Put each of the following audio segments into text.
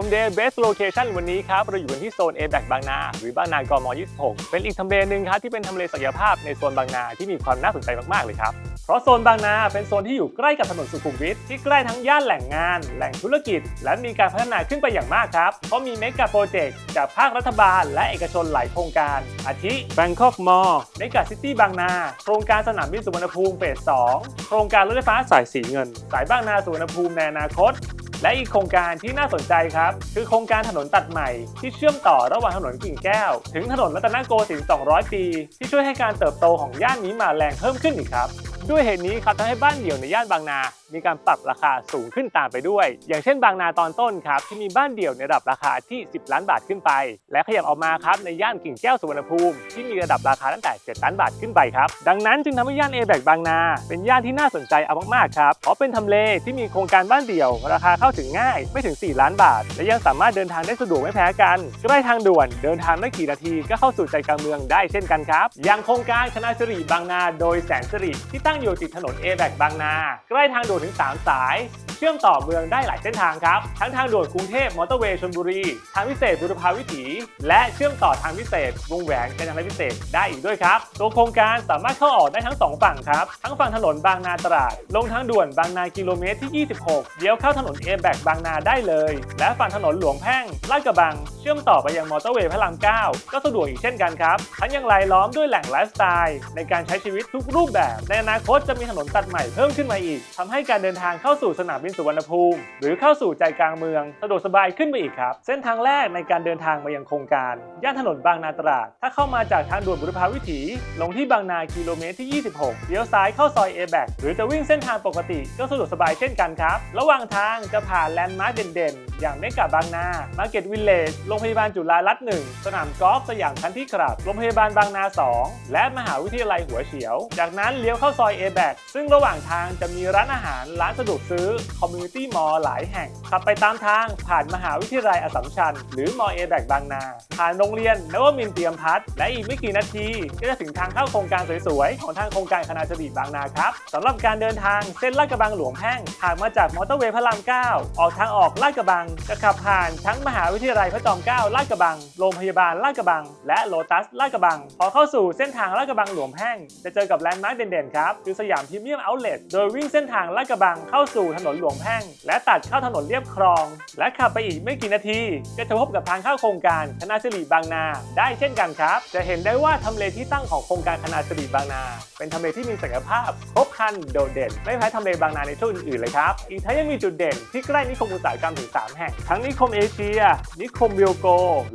Home Day Best Location วันนี้ครับ เราอยู่กันที่โซน a b a c บางนา หรือบานนากม26 เป็นอีกทำเลหนึ่งครับที่เป็นทำเลศักยภาพในโซนบางนาที่มีความน่าสนใจมาก ๆ เลยครับ เพราะโซนบางนาเป็นโซนที่อยู่ใกล้กับถนนสุขุมวิทที่ใกล้ทั้งย่านแหล่งงาน แหล่งธุรกิจ และมีการพัฒนาขึ้นไปอย่างมากครับ เพราะมีเมกะโปรเจกต์จากภาครัฐบาล และเอกชนหลายโครงการ อาทิ Bangkok Mall เมกะซิตี้บางนา โครงการสนามบินสุวรรณภูมิเฟส 2 โครงการรถไฟฟ้าสายสีเงิน สายบางนาสุวรรณภูมิในอนาคต และอีกโครงการที่น่าสนใจครับ คือโครงการถนนตัดใหม่ ที่เชื่อมต่อระหว่างถนนกิ่งแก้ว ถึงถนนรัตนโกสินทร์200 ปี ที่ช่วยให้การเติบโตของย่านนี้มาแรงเพิ่มขึ้นอีกครับ ด้วยเหตุนี้ครับทำให้บ้านเดี่ยวในย่านบางนา มีการปรับราคาสูงขึ้นตามไปด้วย อย่างเช่นบางนาตอนต้นครับที่มีบ้านเดี่ยวในระดับราคาที่ 10 ล้านบาทขึ้นไป และขยับออกมาครับในย่านกิ่งแก้วสุวรรณภูมิที่มีระดับราคาตั้งแต่ 7 ล้านบาทขึ้นไปครับดังนั้นจึงทำให้ย่านเอแบกบางนา เป็นย่านที่น่าสนใจเอามากๆครับเพราะเป็นทำเลที่มีโครงการบ้านเดี่ยว ราคาเข้าถึงง่ายไม่ถึง 4 ล้านบาท และยังสามารถเดินทางได้สะดวกไม่แพ้กันใกล้ทางด่วนเดินทางไม่กี่นาทีก็เข้าสู่ใจกลางเมืองได้เช่นกันครับอย่างโครงการคณะสิริบางนา โดยแสนสิริที่ตั้งอยู่ติดถนนเอแบกบางนา ใกล้ทางด่วนถึง 3 สายเชื่อมต่อเมืองได้หลายเส้นทางครับ ทั้งทางด่วนกรุงเทพมอเตอร์เวย์ชลบุรี ทางพิเศษบุรพาวิถี และเชื่อมต่อทางพิเศษวงแหวนกาญจนาพิเศษได้อีกด้วยครับ ตัวโครงการสามารถเข้าออกได้ทั้งสองฝั่งครับ ทั้งฝั่งถนนบางนาตราด ลงทางด่วนบางนากิโลเมตรที่ 26เลี้ยวเข้าถนนเอแบกบางนาได้เลย และฝั่งถนนหลวงแพ่งลาดกระบัง เชื่อมต่อไปยังมอเตอร์เวย์พระราม 9 ก็สะดวกอีกเช่นกันครับทั้งยังรายล้อมด้วยแหล่งไลฟ์สไตล์ในการใช้ชีวิตทุกรูปแบบ ในอนาคตจะมีถนนตัดใหม่เพิ่มขึ้นมาอีกทำให้การเดินทางเข้าสู่สนามบินสุวรรณภูมิ หรือเข้าสู่ใจกลางเมืองสะดวกสบายขึ้นไปอีกครับ เส้นทางแรกในการเดินทางมายังโครงการ ย่านถนนบางนาตราด ถ้าเข้ามาจากทางด่วนบุรพาวิถี ลงที่บางนากิโลเมตรที่ 26เลี้ยวซ้ายเข้าซอยเอแบกหรือจะวิ่งเส้นทางปกติก็สะดวกสบายเช่นกันครับ ระหว่างทางจะผ่านแลนด์มาร์คเด่นๆ อย่างเมกะบางนา มาร์เก็ตวิลเลจ โรงพยาบาลจุฬารัตน์หนึ่งสนามกอล์ฟสยามคันที่ครับ โรงพยาบาลบางนา 2 และมหาวิทยาลัยหัวเฉียว จากนั้นเลี้ยวเข้าซอยเอแบกซึ่งระหว่างทางจะมีร้านอาหาร ร้านสะดวกซื้อคอมมูนิตี้มอลล์หลายแห่ง ขับไปตามทางผ่านมหาวิทยาลัยอสัมชัญ หรือมอเอแบกบางนา ผ่านโรงเรียนนวมินเตรียมพัฒน์และอีกไม่กี่นาที ก็จะถึงทางเข้าโครงการสวยๆ ของทางโครงการคณะจดีบางนาครับสำหรับการเดินทางเส้นลาดกระบังหลวงแพ่งหากมาจากมอเตอร์เวย์พระราม 9 ออกทางออกลาดกระบังจะขับผ่านทั้งมหาวิทยาลัยพระจอมเกล้าลาดกระบังโรงพยาบาลลาดกระบัง และโลตัสลาดกระบัง พอเข้าสู่เส้นทางลาดกระบังหลวงแพ่งจะเจอกับแลนด์มาร์คเด่นๆครับคือสยามพรีเมียมเอาท์เลทโดยวิ่งเส้นทางลาดกระบังเข้าสู่ถนนหลวงแพ่ง และตัดเข้าถนนเรียบคลอง และขับไปอีกไม่กี่นาที ก็จะพบกับทางเข้าโครงการคณะสิริบางนา ได้เช่นกันครับ จะเห็นได้ว่าทำเลที่ตั้งของโครงการคณะสิริบางนา เป็นทำเลที่มีศักยภาพครบครันโดดเด่น ไม่แพ้ทำเลบางนาในช่วงอื่นๆเลยครับ อีกทั้งยังมีจุดเด่นที่ใกล้นิคมอุตสาหกรรมถึง 3 แห่ง ทั้งนิคมเอเชีย นิคมวิลโก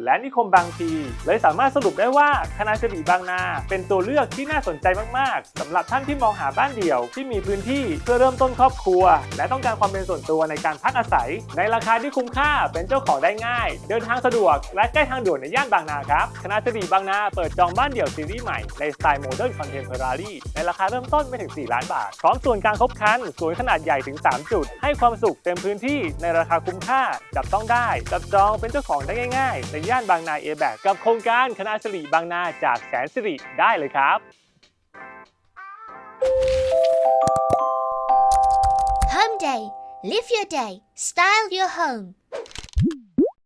และนิคมบางพีเลยสามารถสรุปได้ว่าคณะสิริบางนา เป็นตัวเลือกที่น่าสนใจมากๆสำหรับท่านที่มองหาบ้านเดี่ยวที่มีพื้นที่เพื่อเริ่มต้นครอบครัว และต้องการความเป็นส่วนตัวในการพักอาศัย ในราคาที่คุ้มค่าเป็นเจ้าของได้ง่าย เดินทางสะดวก และใกล้ทางด่วนในย่านบางนาครับคณะสิริบางนาเปิดจองบ้านเดี่ยวซีรีส์ใหม่ในสไตล์โมเดิร์นคอนเทมพอร์รารีในราคาเริ่มต้นไม่ถึง 4 ล้านบาท พร้อมส่วนกลางครบครันสวนขนาดใหญ่ถึง 3 จุด ให้ความสุขเต็มพื้นที่ในราคาคุ้มค่าจับต้องได้จับจองเป็นเจ้าของได้ง่ายๆในย่านบางนาเอแบกกับโครงการคณะสิริบางนาจากแสนสิริได้เลยครับ Live your day. Style your home.